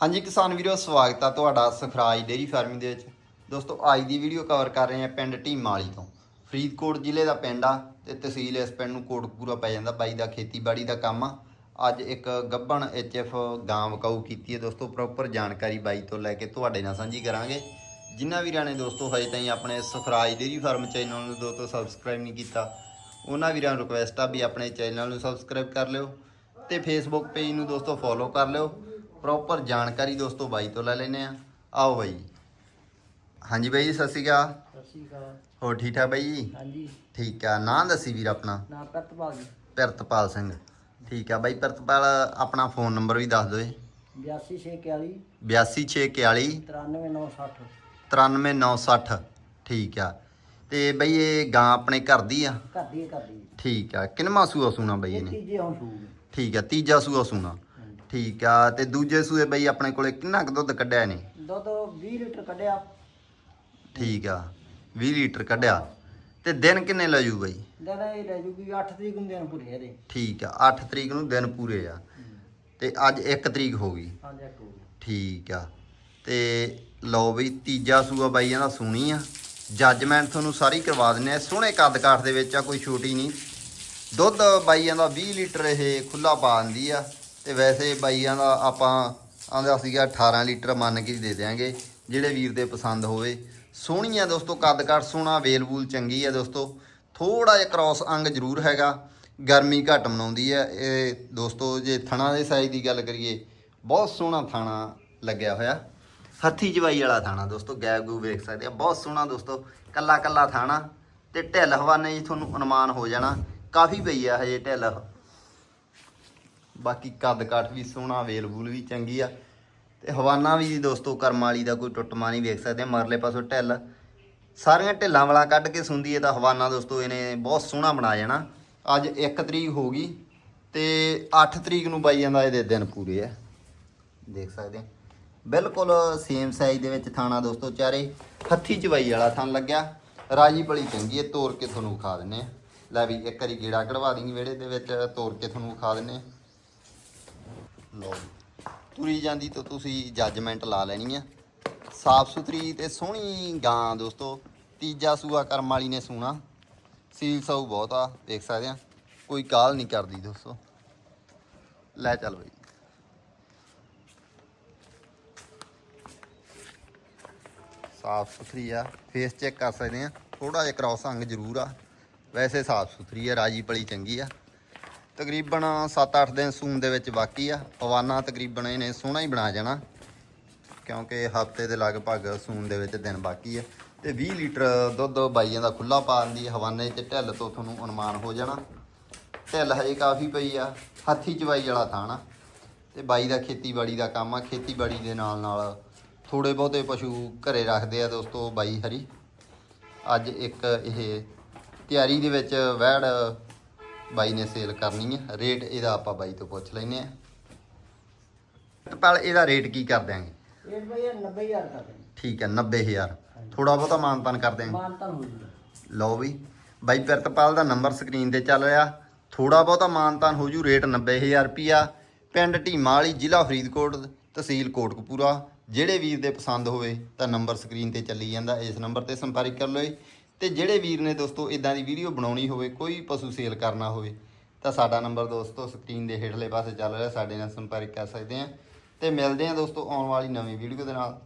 ਹਾਂਜੀ ਕਿਸਾਨ ਵੀਰੋ, ਸਵਾਗਤ ਆ ਤੁਹਾਡਾ ਸਖਰਾਜ ਡੇਰੀ ਫਾਰਮਿੰਗ ਦੇ ਵਿੱਚ। ਦੋਸਤੋ, ਅੱਜ ਦੀ ਵੀਡੀਓ ਕਵਰ ਕਰ ਰਹੇ ਹਾਂ ਪਿੰਡ ਢੀਮਾਲੀ ਤੋਂ। ਫਰੀਦਕੋਟ ਜ਼ਿਲ੍ਹੇ ਦਾ ਪਿੰਡ ਆ ਤੇ ਤਹਿਸੀਲ ਇਸ ਪਿੰਡ ਨੂੰ ਕੋਟਕਪੂਰਾ ਪੈ ਜਾਂਦਾ। ਬਾਈ ਦਾ ਖੇਤੀਬਾੜੀ ਦਾ ਕੰਮ ਆ। ਅੱਜ ਇੱਕ ਗੱਬਣ ਐਚਐਫ ਗਾਂ ਵਕਾਊ ਕੀਤੀ ਹੈ। ਦੋਸਤੋ ਪ੍ਰੋਪਰ ਜਾਣਕਾਰੀ ਬਾਈ ਤੋਂ ਲੈ ਕੇ ਤੁਹਾਡੇ ਨਾਲ ਸਾਂਝੀ ਕਰਾਂਗੇ। ਜਿਨ੍ਹਾਂ ਵੀਰਾਂ ਨੇ ਦੋਸਤੋ, ਹਜੇ ਤਾਈਂ ਆਪਣੇ ਸਖਰਾਜ ਡੇਰੀ ਫਾਰਮ ਚੈਨਲ ਨੂੰ ਦੋਸਤੋ ਸਬਸਕ੍ਰਾਈਬ ਨਹੀਂ ਕੀਤਾ, ਉਹਨਾਂ ਵੀਰਾਂ ਨੂੰ ਰਿਕੁਐਸਟ ਆ ਵੀ ਆਪਣੇ ਚੈਨਲ ਨੂੰ ਸਬਸਕ੍ਰਾਈਬ ਕਰ ਲਿਓ ਤੇ ਫੇਸਬੁੱਕ ਪੇਜ ਨੂੰ ਦੋਸਤੋ ਫੋਲੋ ਕਰ ਲਿਓ। ਪ੍ਰੋਪਰ ਜਾਣਕਾਰੀ ਦੋਸਤੋ ਬਾਈ ਤੋਂ ਲੈ ਲੈਨੇ ਆ ਆਓ ਬਾਈ। ਹਾਂਜੀ ਬਾਈ ਜੀ ਸਤਿ ਸ਼੍ਰੀ ਅਕਾਲ। ਸਤਿ ਸ਼੍ਰੀ ਅਕਾਲ। ਹੋਰ ਠੀਕ ਠਾਕ ਬਾਈ ਜੀ? ਹਾਂਜੀ। ਠੀਕ ਆ। ਨਾਂ ਦੱਸੀ ਵੀਰ ਆਪਣਾ? ਨਾ ਪ੍ਰਤਪਾਲ ਜੀ। ਪਿਰਤਪਾਲ ਸਿੰਘ। ਠੀਕ ਆ ਬਾਈ ਪਿਰਤਪਾਲ ਆਪਣਾ ਫੋਨ ਨੰਬਰ ਵੀ ਦੱਸ ਦਿਓ ਜੀ। 8641 82641 93960 93960 ਠੀਕ ਆ। ਤੇ ਬਈ ਇਹ ਗਾਂ ਆਪਣੇ ਘਰ ਦੀ ਆ? ਘਰ ਦੀ ਘਰ ਦੀ ਠੀਕ ਆ। ਕਿੰਨਵਾਂ ਸੂਆ ਸੂਣਾ ਬਈ ਇਹ ਇਹਨੇ ਤੀਜੇ ਹੁਣ ਠੀਕ ਆ ਤੀਜਾ ਸੂਆ ਸੂਣਾ। ਠੀਕ ਆ ਤੇ ਦੂਜੇ ਸੂਏ ਬਈ ਆਪਣੇ ਕੋਲੇ ਕਿੰਨਾ ਕੁ ਦੁੱਧ ਕੱਢਿਆ ਇਹਨੇ? ਦੁੱਧ 20 ਲੀਟਰ ਕੱਢਿਆ। ਠੀਕ ਆ 20 ਲੀਟਰ ਕੱਢਿਆ। ਤੇ ਦਿਨ ਕਿੰਨੇ ਲੈ ਜੂ ਬਈ? ਦਿਨ ਇਹ ਲੈ ਜੂਗੀ 8 ਤਰੀਕ ਨੂੰ ਦਿਨ ਪੂਰੇ ਇਹਦੇ। ਠੀਕ ਆ 8 ਤਰੀਕ ਨੂੰ ਦਿਨ ਪੂਰੇ ਆ। ਤੇ ਅੱਜ 1 ਤਰੀਕ ਹੋ ਗਈ। ਹਾਂਜੀ ਠੀਕ ਆ ਤੇ ਲਓ ਬਈ ਤੀਜਾ ਸੂਆ ਬਾਈਆਂ ਦਾ ਸੂਣੀ ਆ। ਜੱਜਮੈਂਟ ਤੁਹਾਨੂੰ ਸਾਰੀ ਕਰਵਾ ਦਿੰਨੇ ਆ। ਸੋਹਣੇ ਕੱਦ ਕਾਠ ਦੇ ਵਿੱਚ ਆ ਕੋਈ ਛੋਟੀ ਨਹੀਂ। ਦੁੱਧ ਬਾਈਆਂ ਦਾ 20 ਲੀਟਰ ਇਹ ਖੁੱਲਾ ਪਾ ਦਿੰਦੀ ਆ। ਤੇ ਵੈਸੇ ਬਾਈਆਂ ਦਾ ਆਪਾਂ ਆਂਦਾ ਸੀਗਾ 18 ਲੀਟਰ ਮੰਨ ਕੇ ਹੀ ਦੇ ਦਿਆਂਗੇ, ਜਿਹੜੇ ਵੀਰ ਦੇ ਪਸੰਦ ਹੋਵੇ। ਸੋਹਣੀ ਆ ਦੋਸਤੋ ਕੱਦ ਕੱਟ ਸੋਹਣਾ, ਵੇਲ-ਵੂਲ ਚੰਗੀ ਆ ਦੋਸਤੋ। ਥੋੜਾ ਜਿਹਾ ਕ੍ਰਾਸ ਅੰਗ ਜ਼ਰੂਰ ਹੈਗਾ, ਗਰਮੀ ਘੱਟ ਮਨਾਉਂਦੀ ਹੈ ਇਹ ਦੋਸਤੋ, ਜੇ ਥਣਾ ਦੇ ਸਾਈਜ਼ ਦੀ ਗੱਲ ਕਰੀਏ, ਬਹੁਤ ਸੋਹਣਾ ਥਾਣਾ ਲੱਗਿਆ ਹੋਇਆ। ਹੱਥੀ ਜਵਾਈ ਵਾਲਾ ਥਾਣਾ ਦੋਸਤੋ, ਗੈਬ ਗੂ ਵੇਖ ਸਕਦੇ ਆ। ਬਹੁਤ ਸੋਹਣਾ ਦੋਸਤੋ ਕੱਲਾ ਕੱਲਾ ਥਾਣਾ ਤੇ ਢਿੱਲ ਹਵਾਨੇ ਜੀ ਤੁਹਾਨੂੰ ਅਨੁਮਾਨ ਹੋ ਜਾਣਾ। ਕਾਫੀ ਪਈ ਆ ਹਜੇ ਢਿੱਲ ਬਾਕੀ ਕੱਦ ਕਾਠ ਵੀ ਸੋਹਣਾ, ਵੇਲ ਵੂਲ ਵੀ ਚੰਗੀ ਆ। ਤੇ ਹਵਾਨਾ ਵੀ ਦੋਸਤੋ ਕਰਮ ਵਾਲੀ ਦਾ ਕੋਈ ਟੁੱਟਮਾ ਨਹੀਂ ਵੇਖ ਸਕਦੇ, ਮਰਲੇ ਪਾਸੋਂ ਢਿੱਲ। ਸਾਰੀਆਂ ਢਿੱਲਾਂ ਵਾਲਾ ਕੱਢ ਕੇ ਸੁੰਦੀ ਹੈ ਤਾਂ ਹਵਾਨਾ ਦੋਸਤੋ ਇਹਨੇ ਬਹੁਤ ਸੋਹਣਾ ਬਣਾ ਜਾਣਾ। ਅੱਜ 1 ਤਰੀਕ ਹੋ ਗਈ ਤੇ 8 ਤਰੀਕ ਨੂੰ ਬਾਈ ਜਾਂਦਾ ਇਹਦੇ ਦਿਨ ਪੂਰੇ ਆ। ਦੇਖ ਸਕਦੇ ਆ। ਬਿਲਕੁਲ ਸੇਮ ਸਾਈਜ਼ ਦੇ ਵਿੱਚ ਥਾਣਾ ਦੋਸਤੋ ਚਾਰੇ, ਹੱਥੀ ਚਵਾਈ ਵਾਲਾ ਥਾਂ ਲੱਗਿਆ। ਰਾਜੀ ਭਲੀ ਚੰਗੀ ਹੈ ਤੋੜ ਕੇ ਤੁਹਾਨੂੰ ਵਿਖਾ ਦਿੰਨੇ ਆ। ਲੈ ਵੀ ਇੱਕ ਵਾਰੀ ਗੇੜਾ ਕਢਵਾ ਦਿੰਗੀ ਵਿਹੜੇ ਦੇ ਵਿੱਚ ਤੋੜ ਕੇ ਤੁਹਾਨੂੰ ਵਿਖਾ ਦਿੰਨੇ ਆ। ਲਓ ਜੀ। ਤੁਰੀ ਜਾਂਦੀ ਤਾਂ ਤੁਸੀਂ ਜੱਜਮੈਂਟ ਲਾ ਲੈਣੀ ਆ। ਸਾਫ਼ ਸੁਥਰੀ ਤੇ ਸੋਹਣੀ ਗਾਂ ਦੋਸਤੋ। ਤੀਜਾ ਸੂਆ ਕਰਮ ਵਾਲੀ ਨੇ ਸੂਣਾ। ਸੀਲ ਸਾਊ ਬਹੁਤ ਆ, ਦੇਖ ਸਕਦੇ ਆ। ਕੋਈ ਕਾਲ ਨਹੀਂ ਕਰਦੀ ਦੋਸਤੋ। ਲੈ ਚੱਲ ਬਈ। ਸਾਫ਼ ਸੁਥਰੀ ਆ ਫੇਸ ਚੈੱਕ ਕਰ ਸਕਦੇ ਆ। ਥੋੜਾ ਜਿਹਾ ਕ੍ਰਾਸ ਅੰਗ ਜ਼ਰੂਰ ਆ। ਵੈਸੇ ਸਾਫ਼ ਸੁਥਰੀ ਆ, ਰਾਜੀ ਪਲੀ ਚੰਗੀ ਆ। ਤਕਰੀਬਨ 7-8 ਦਿਨ ਸੂਨ ਦੇ ਵਿੱਚ ਬਾਕੀ ਆ। ਪਵਾਨਾ ਤਕਰੀਬਨ ਇਹਨੇ ਸੋਹਣਾ ਹੀ ਬਣਾ ਜਾਣਾ, ਕਿਉਂਕਿ ਹਫ਼ਤੇ ਦੇ ਲਗਭਗ ਸੂਨ ਦੇ ਵਿੱਚ ਦਿਨ ਬਾਕੀ ਆ। ਤੇ 20 ਲੀਟਰ ਦੁੱਧ ਬਾਈਆਂ ਦਾ ਖੁੱਲਾ ਪਾ ਦਿੰਦੀ ਹਵਾਨੇ ਤੇ ਢਿੱਲ ਤੋਂ ਤੁਹਾਨੂੰ ਅਨੁਮਾਨ ਹੋ ਜਾਣਾ। ਢਿੱਲ ਹਜੇ ਕਾਫੀ ਪਈ ਆ, ਹੱਥੀ ਚਵਾਈ ਵਾਲਾ ਥਾਣਾ ਤੇ ਬਾਈ ਦਾ ਖੇਤੀਬਾੜੀ ਦਾ ਕੰਮ ਆ, ਖੇਤੀਬਾੜੀ ਦੇ ਨਾਲ ਨਾਲ ਥੋੜੇ ਬਹੁਤੇ ਪਸ਼ੂ ਘਰੇ ਰੱਖਦੇ ਆ ਦੋਸਤੋ ਬਾਈ ਹਰੀ। ਅੱਜ ਇੱਕ ਇਹ ਤਿਆਰੀ ਦੇ ਵਿੱਚ ਵਹਿੜ ਬਾਈ ਨੇ ਸੇਲ ਕਰਨੀ ਹੈ ਰੇਟ ਇਹਦਾ ਆਪਾਂ ਬਾਈ ਤੋਂ ਪੁੱਛ ਲੈਨੇ ਆ। ਪਰ ਇਹਦਾ ਰੇਟ ਕੀ ਕਰ ਦਿਆਂਗੇ? ਇਹ ਬਈ ਇਹ 90000 ਕਰ ਦੇ ਠੀਕ ਹੈ 90000 ਥੋੜਾ ਬਹੁਤਾ ਮਾਨਤਾਨ ਕਰ ਦਿਆਂਗੇ। ਮਾਨਤਾ ਹੋ ਜੂਗਾ। ਲਓ ਵੀ ਬਾਈ ਪਿਰਤਪਾਲ ਦਾ ਨੰਬਰ ਸਕਰੀਨ ਤੇ ਚੱਲ ਰਿਹਾ। ਥੋੜਾ ਬਹੁਤਾ ਮਾਨਤਾਨ ਹੋ ਜੂ ਰੇਟ 90000 ਰੁਪਿਆ ਪਿੰਡ ਢੀਮਾ ਵਾਲੀ ਜ਼ਿਲ੍ਹਾ ਫਰੀਦਕੋਟ ਤਹਿਸੀਲ ਕੋਟਕਪੂਰਾ। ਜਿਹੜੇ ਵੀਰ ਦੇ ਪਸੰਦ ਹੋਵੇ ਤਾਂ ਨੰਬਰ ਸਕਰੀਨ ਤੇ ਚੱਲੀ ਜਾਂਦਾ। ਇਸ ਨੰਬਰ ਤੇ ਸੰਪਰਕ ਕਰ ਲਓ। ਤੇ ਜਿਹੜੇ ਵੀਰ ਨੇ ਦੋਸਤੋ ਇਦਾਂ ਦੀ ਵੀਡੀਓ ਬਣਾਉਣੀ ਹੋਵੇ, ਕੋਈ ਪਸ਼ੂ ਸੇਲ ਕਰਨਾ ਹੋਵੇ, ਤਾਂ ਸਾਡਾ ਨੰਬਰ ਦੋਸਤੋ ਸਕਰੀਨ ਦੇ ਹੇਠਲੇ ਪਾਸੇ ਚੱਲ ਰਿਹਾ, ਸਾਡੇ ਨਾਲ ਸੰਪਰਕ ਕਰ ਸਕਦੇ ਆ ਤੇ ਮਿਲਦੇ ਆ ਦੋਸਤੋ ਆਉਣ ਵਾਲੀ ਨਵੀਂ ਵੀਡੀਓ ਦੇ ਨਾਲ।